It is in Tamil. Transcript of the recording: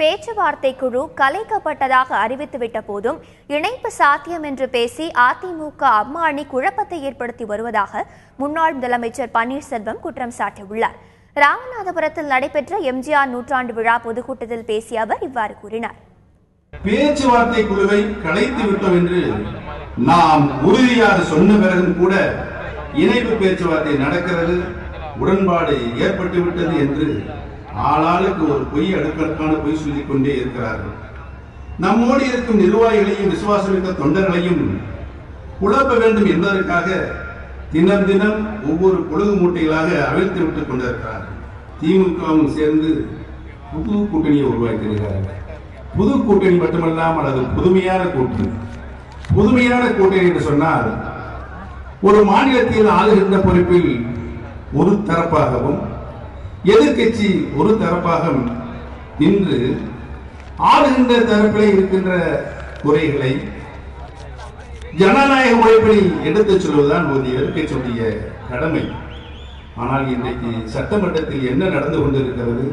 பேச்சுவார்த்தை குழு கலைக்கப்பட்டதாக அறிவித்துவிட்ட போதும் இணைப்பு சாத்தியம் என்று பேசி அதிமுக அம்மாணி குழப்பத்தை ஏற்படுத்தி வருவதாக முன்னாள் முதலமைச்சர் பன்னீர்செல்வம் குற்றம் சாட்டியுள்ளார். ராமநாதபுரத்தில் நடைபெற்ற எம்ஜிஆர் நூற்றாண்டு விழா பொதுக்கூட்டத்தில் பேசிய அவர் இவ்வாறு கூறினார். பேச்சுவார்த்தை குழுவை கலைத்து விட்டோம் என்று நாம் உறுதியாக சொன்ன பிறகும் கூட இணைப்பு பேச்சுவார்த்தை நடக்கிறது உடன்பாடு ஏற்பட்டுவிட்டது என்று ஆளாளுக்கு ஒரு பொய் அடுக்கற்கான பொய் சொல்லிக் கொண்டே இருக்கிறார்கள். நம்மோடு இருக்கும் நிர்வாகிகளையும் விசுவாசமிக்க தொண்டர்களையும் குழப்ப வேண்டும் என்பதற்காக தினம் தினம் ஒவ்வொரு பொழுது மூட்டைகளாக அவிழ்த்து விட்டுக் கொண்டிருக்கிறார்கள். திமுகவும் சேர்ந்து புது கூட்டணியை உருவாக்கியிருக்கிறார்கள். புது கூட்டணி மட்டுமல்லாமல் அது புதுமையான கூட்டணி. புதுமையான கூட்டணி என்று சொன்னால் ஒரு மாநிலத்தில் ஆளுகின்ற பொறுப்பில் ஒரு தரப்பாகவும் எதிர்க்கட்சி ஒரு தரப்பாக இன்று ஆளுகின்ற தரப்பிலே இருக்கின்ற குறைகளை ஜனநாயக முறைப்படி எடுத்துச் சொல்வதுதான் ஒரு எதிர்கட்சியுடைய கடமை. ஆனால் இன்றைக்கு சட்டமன்றத்தில் என்ன நடந்து கொண்டிருக்கிறது?